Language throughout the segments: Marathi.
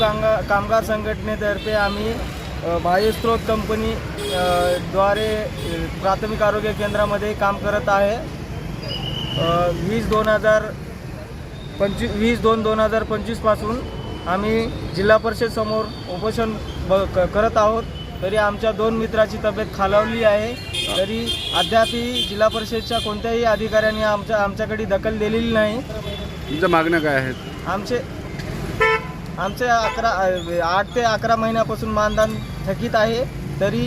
कामगा कामगार संघटनेतर्फे आम्ही बाह्यस्रोत कंपनी द्वारे प्राथमिक आरोग्य केंद्रामध्ये काम करत आहे. वीस दोन हजार पंचवीस वीस दोन दोन हजार पंचवीसपासून आम्ही जिल्हा परिषद समोर उपोषण ब क करत आहोत. तरी आमच्या दोन मित्राची तब्येत खालावली आहे. तरी अद्यापही जिल्हा परिषदच्या कोणत्याही अधिकाऱ्यांनी आमच्या आमच्याकडे दखल दिलेली नाही. तुमच्या मागण्या काय आहेत? आमचे आमचे अकरा आठ ते अकरा महिन्यापासून मानधन थकीत आहे. तरी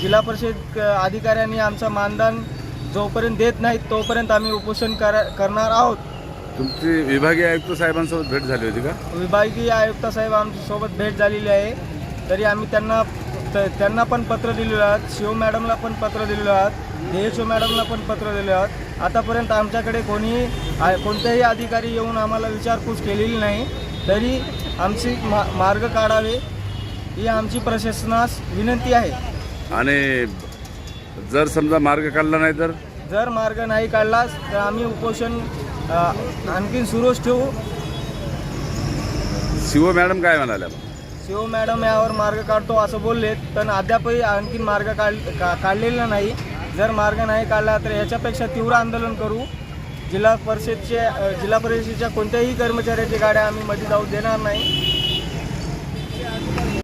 जिल्हा परिषद अधिकाऱ्यांनी आमचं मानधन जोपर्यंत देत नाहीत तोपर्यंत आम्ही उपोषण कर करणार आहोत. तुमची विभागीय आयुक्त साहेबांसोबत भेट झाली होती का? विभागीय आयुक्त साहेब आमच्यासोबत भेट झालेली आहे. तरी आम्ही त्यांना त्यांना पण पत्र दिलेलं आहात. शिव मॅडमला पण पत्र दिलेलं आहात. ओ मॅडमला पण पत्र दिले आहात. आतापर्यंत आमच्याकडे कोणी कोणतेही अधिकारी येऊन आम्हाला विचारपूस केलेली नाही. तरी आमची मा मार्ग काढावे ही आमची प्रशासनास विनंती आहे. आणि जर समजा मार्ग काढला नाही तर? जर मार्ग नाही काढलास तर आम्ही उपोषण अ, आणखीन सुरूच ठेवू. शिव मॅडम काय म्हणाल्या? शिव मॅडम यावर मार्ग काढतो असं बोललेत पण अद्यापही आणखीन मार्ग काढ का काढलेला नाही. जर मार्ग नाही काढला तर याच्यापेक्षा तीव्र आंदोलन करू. जिल्हा परिषदच्या जिल्हा परिषदेच्या कोणत्याही कर्मचाऱ्याच्या गाड्या आम्ही मध्ये जाऊ देणार नाही.